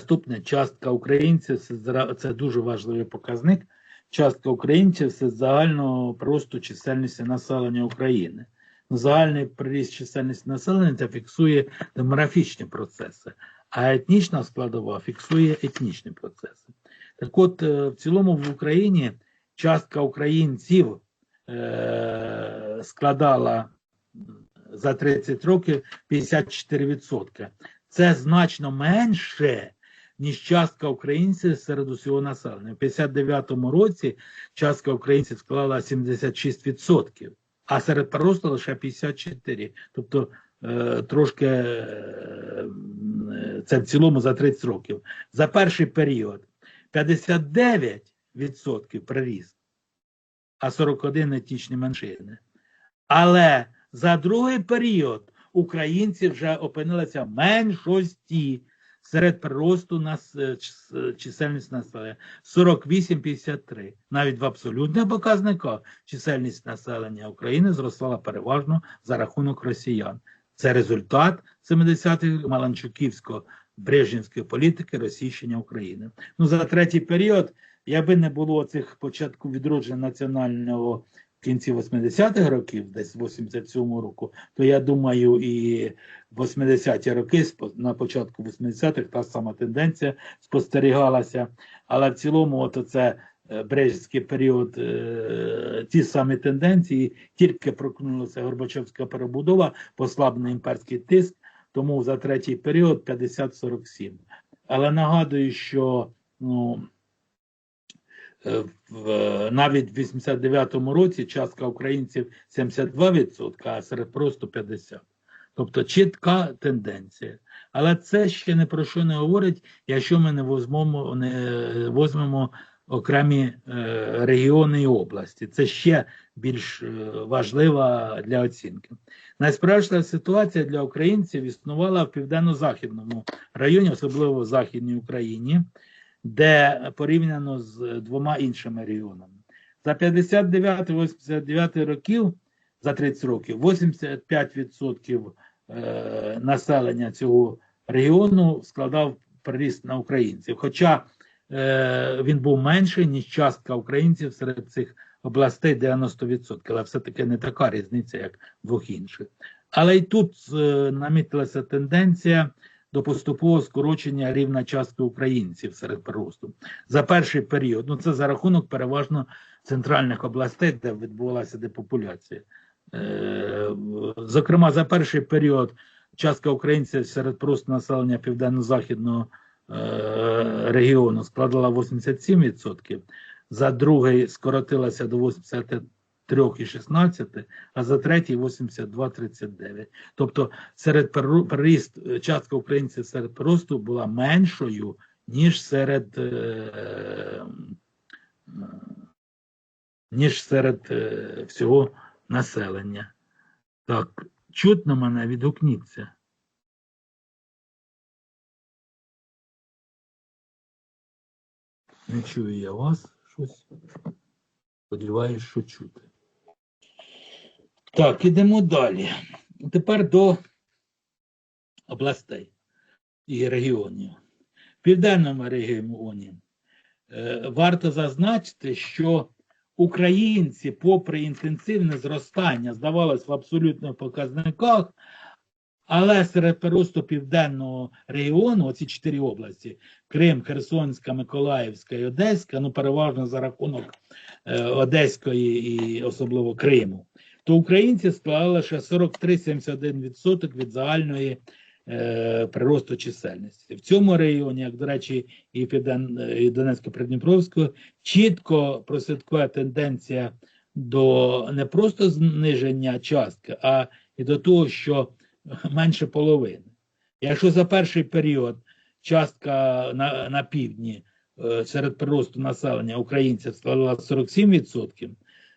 Наступне частка українців це дуже важливий показник. Частка українців це загального просту чисельності населення України. Ну, Загальний приріст чисельності населення це фіксує демографічні процеси, а етнічна складова фіксує етнічні процеси. Так от, е, в цілому в Україні частка українців е, складала за 30 років 54%. Це значно менше, ніж частка українців серед усього населення. У 59-му році частка українців склала 76%, а серед просто лише 54%. Тобто е, трошки е, це в цілому за 30 років. За перший період 59% приріст, а 41 етнічні меншини. Але за другий період українці вже опинилися в меншості серед приросту нас е, чис- чисельність населення 48-53. Навіть в абсолютних показниках чисельність населення України зростала переважно за рахунок росіян. Це результат 70-х Маланчуківського брежнівської політики розсіщення України. Ну за третій період, якби не було цих початку відродження національного в кінці 80-х років, десь 87-му року, то я думаю, і 80-ті роки, на початку 80-х, та сама тенденція спостерігалася. Але в цілому, от це брежський період, е, ті самі тенденції, тільки прокнулася Горбачовська перебудова, послаблений імперський тиск, тому за третій період 50-47. Але нагадую, що ну, навіть в 89-му році частка українців 72%, а серед просто 50%. Тобто чітка тенденція. Але це ще не про що не говорить, якщо ми не візьмемо, не візьмемо окремі е, регіони і області. Це ще більш е, важлива для оцінки. Найсправжня ситуація для українців існувала в південно-західному районі, особливо в Західній Україні, де порівняно з двома іншими регіонами. За 59-89 років, за 30 років, 85% е, населення цього регіону складав приріст на українців. Хоча е, він був менший, ніж частка українців серед цих областей 90%, але все-таки не така різниця, як двох інших. Але й тут е, намітилася тенденція до поступового скорочення рівна частки українців серед приросту. За перший період, ну це за рахунок переважно центральних областей, де відбувалася депопуляція. Е, Зокрема, за перший період частка українців серед просто населення південно-західного е, регіону складала 87%, за другий скоротилася до 83,16, а за третій 82,39. Тобто серед приріст частка українців серед приросту була меншою, ніж серед е, ніж серед е, всього населення. Так, чутно мене, відгукніться. Не чую я вас щось. Сподіваюсь, що чути. Так, ідемо далі. Тепер до областей і регіонів. В південному регіоні е, варто зазначити, що українці, попри інтенсивне зростання, здавалось в абсолютних показниках, але серед приросту південного регіону, оці чотири області: Крим, Херсонська, Миколаївська і Одеська, ну переважно за рахунок е, Одеської і особливо Криму, то українці склали лише 43,71% від загальної е, приросту чисельності. В цьому регіоні, як до речі, і Півден, і Донецько-Придніпровського, чітко прослідкує тенденція до не просто зниження частки, а і до того, що менше половини. Якщо за перший період частка на, на півдні е, серед приросту населення українців складала 47%,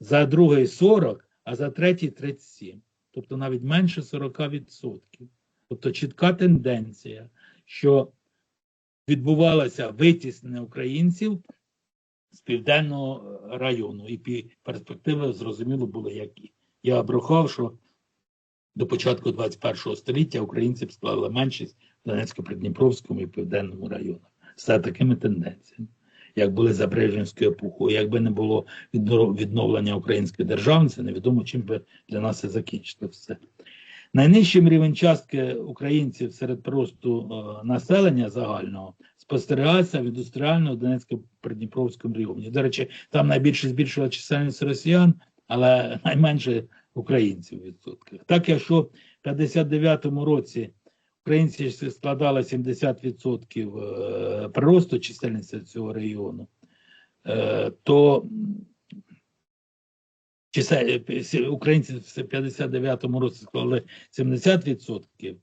за другий 40%, а за третій 37%. Тобто навіть менше 40%. Тобто чітка тенденція, що відбувалося витіснення українців з південного району. І перспективи зрозуміло були які. Я обрахував, що до початку 21 століття українці б склали меншість в Донецько-Придніпровському і Південному районах. За такими тенденціями, як були за Брежнівською епохою, якби не було відновлення української державності, невідомо чим би для нас це закінчило все. Найнижчим рівень частки українців серед приросту е, населення загального спостерігається в індустріальному Донецько-Придніпровському регіоні. До речі, там найбільше збільшила чисельність росіян, але найменше українців в відсотках. Так, якщо в 59-му році українці складали 70% е, приросту чисельності цього регіону, е, то е, українці в 59-му році склали 70%,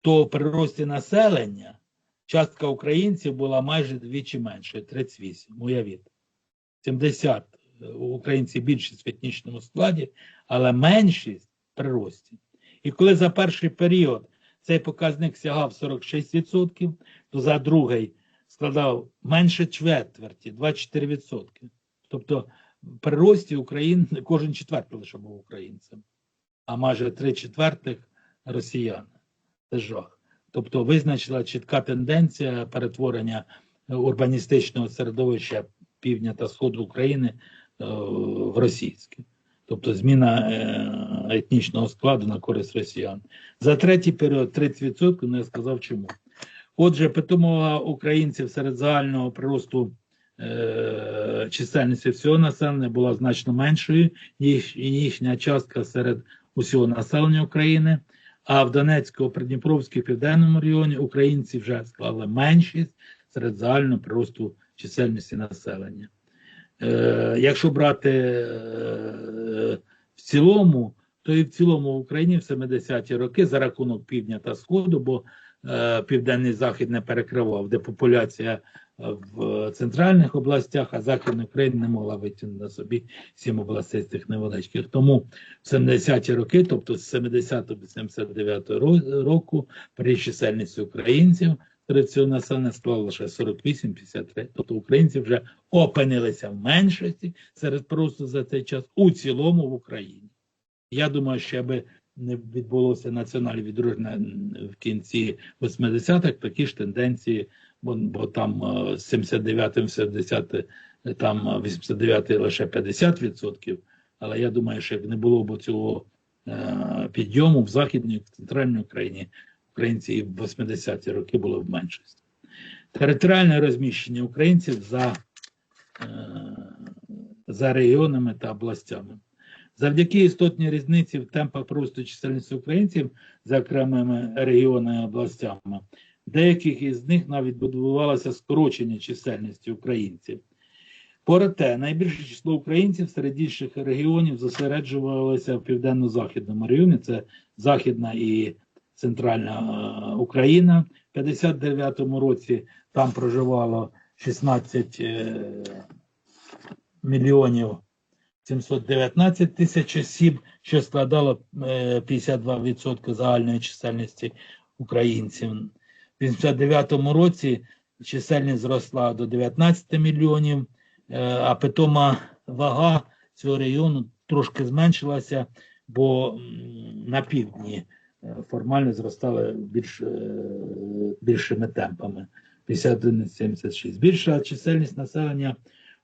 то при рості населення частка українців була майже двічі менше 38. Уявіть. 70 українців більшість в етнічному складі, але меншість при рості. І коли за перший період цей показник сягав 46%, то за другий складав менше чверті 24%. Тобто при рості України кожен четвертий лише був українцем, а майже три четвертих росіяни. Це жах. Тобто визначила чітка тенденція перетворення урбаністичного середовища півдня та сходу України е, в російське. Тобто зміна е, етнічного складу на користь росіян. За третій період 30%, ну я сказав чому. Отже, питомова українців серед загального приросту е, чисельності всього населення була значно меншою, ніж їхня частка серед усього населення України. А в Донецькому, Придніпровському, Південному районі українці вже склали меншість серед загального приросту чисельності населення. Е, якщо брати е, в цілому, то і в цілому в Україні в 70-ті роки за рахунок півдня та сходу, бо е, південний захід не перекривав, де популяція в центральних областях, а західна Україна не могла витягнути на собі сім областей з тих невеличких. Тому в 70-ті роки, тобто з 70 до 79 ро- року, при чисельності українців серед населення склало лише 48-53. Тобто українці вже опинилися в меншості серед просто за цей час у цілому в Україні. Я думаю, що аби не відбулося національне відродження в кінці 80-х, такі ж тенденції, бо, бо там е, з 79-м, 70 там е, 89 лише 50%. Але я думаю, що як не було б цього е, підйому в Західній, в центральній Україні, українці в 80-ті роки були в меншості. Територіальне розміщення українців за, е, за регіонами та областями. Завдяки істотній різниці в темпах росту чисельності українців за окремими регіонами і областями, деяких із них навіть будувалося скорочення чисельності українців. Проте найбільше число українців серед інших регіонів зосереджувалося в південно-західному районі. Це Західна і Центральна е, Україна. В 59-му році там проживало 16 е, мільйонів 719 тисяч осіб, що складало е, 52% загальної чисельності українців. В 89-му році чисельність зросла до 19 мільйонів, е, а питома вага цього регіону трошки зменшилася, бо на півдні е, формально зростали більш, е, більшими темпами. 51,76. Більша чисельність населення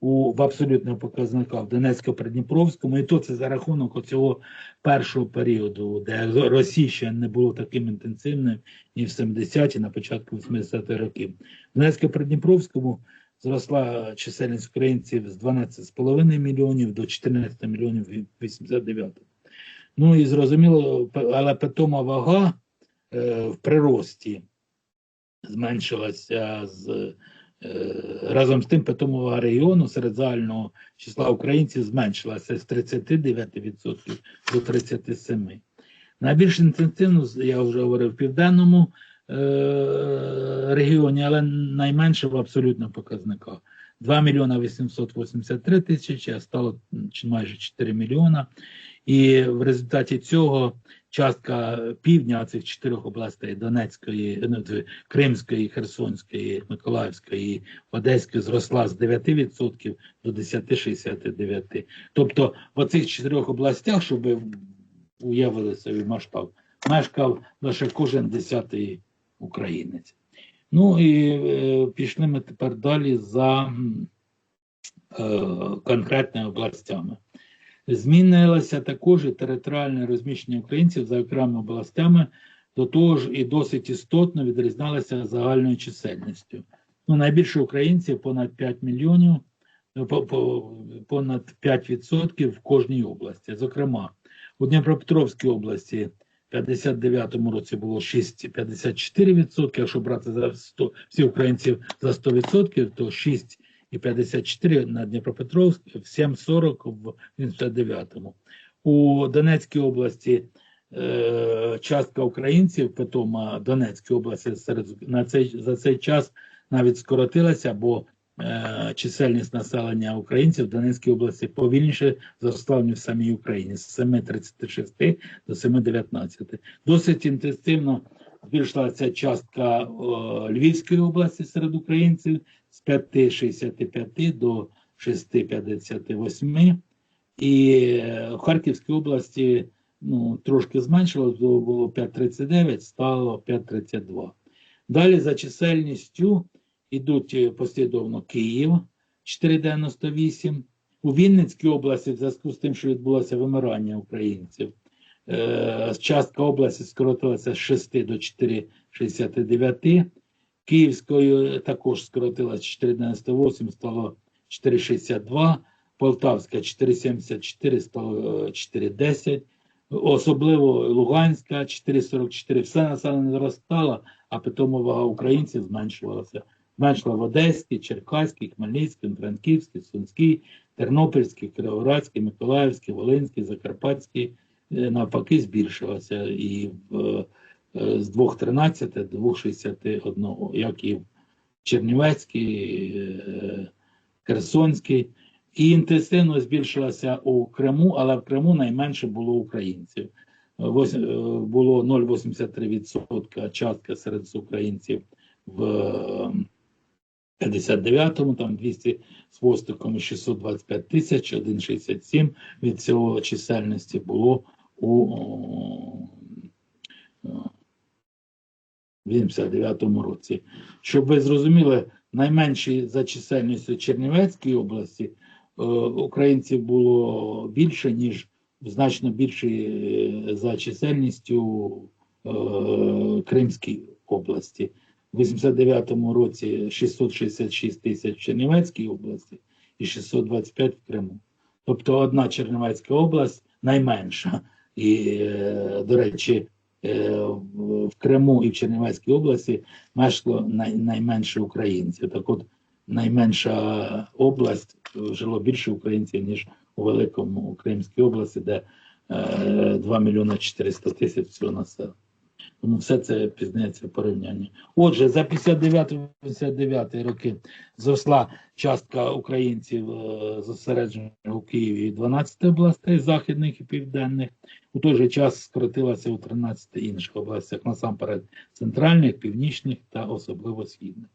у, в абсолютних показниках в Донецько-Придніпровському, і то це за рахунок оцього першого періоду, де Росія ще не було таким інтенсивним, ні в 70-ті, на початку 80-х років. В Донецько-Придніпровському зросла чисельність українців з 12,5 мільйонів до 14 мільйонів в 89-му. Ну і зрозуміло, але питома вага е, в прирості зменшилася з е, разом з тим питомого регіону серед загального числа українців зменшилася з 39% до 37%. Найбільш інтенсивно, я вже говорив, в південному е, регіоні, але найменше в абсолютних показниках. 2 мільйона 883 тисячі, а стало майже 4 мільйона. І в результаті цього частка півдня цих чотирьох областей Донецької, ну, Кримської, Херсонської, Миколаївської, Одеської зросла з 9% до 10,69%. Тобто в оцих чотирьох областях, щоб ви уявили собі масштаб, мешкав лише кожен десятий українець. Ну і е, пішли ми тепер далі за е, конкретними областями. Змінилося також і територіальне розміщення українців за окремими областями, до того ж і досить істотно відрізнялося загальною чисельністю. Ну, найбільше українців понад 5 мільйонів, по- понад 5% в кожній області. Зокрема, у Дніпропетровській області в 59-му році було 6,54%, якщо брати за 100, всіх українців за 100%, то 6,54 на Дніпропетровськ, в 7,40 в 89-му. У Донецькій області е, частка українців, питома Донецької області серед на цей за цей час навіть скоротилася, бо е, чисельність населення українців в Донецькій області повільніше зросла в самій Україні з 7,36 до 7,19. Досить інтенсивно збільшилася частка о, Львівської області серед українців з 5,65 до 6,58. І е, в Харківській області ну, трошки зменшилось, було було 5,39, стало 5,32. Далі за чисельністю йдуть е, послідовно Київ 4,98. У Вінницькій області, в зв'язку з тим, що відбулося вимирання українців, е, частка області скоротилася з 6 до 4,69. Київською також скоротилася 4,98, стало 4,62. Полтавська 4,74, стало е, 4,10. Особливо Луганська 4,44. Все населення зростало, а питома вага українців зменшувалася. Зменшила в Одеській, Черкаській, Хмельницькій, Франківській, Сумській, Тернопільській, Кіровоградській, Миколаївській, Волинській, Закарпатській. Е, Навпаки, збільшилася і в, е, з 2,13 до 2,61, як і в Чернівецькій, е, Херсонській. І інтенсивно збільшилася у Криму, але в Криму найменше було українців. Вось- е, Було 0,83% частка серед українців в е, 59-му, там 200 з хвостиком і 625 тисяч, 1,67 від цього чисельності було у о, о, 89-му році. Щоб ви зрозуміли, найменші за чисельністю Чернівецької області е, українців було більше, ніж значно більше е, за чисельністю е, Кримській області. У 89-му році 666 тисяч в Чернівецькій області і 625 в Криму. Тобто одна Чернівецька область найменша. І, е, до речі, е, в Криму і в Чернівецькій області мешкало найменше українців. Так от найменша область е, жило більше українців, ніж у Великому Кримській області, де е, 2 мільйони 400 тисяч всього населення. Тому все це пізнається в порівнянні. Отже, за 59-59 роки зросла частка українців е, зосереджених у Києві 12 областей західних і південних. У той же час скоротилася у 13 інших областях, насамперед центральних, північних та особливо східних.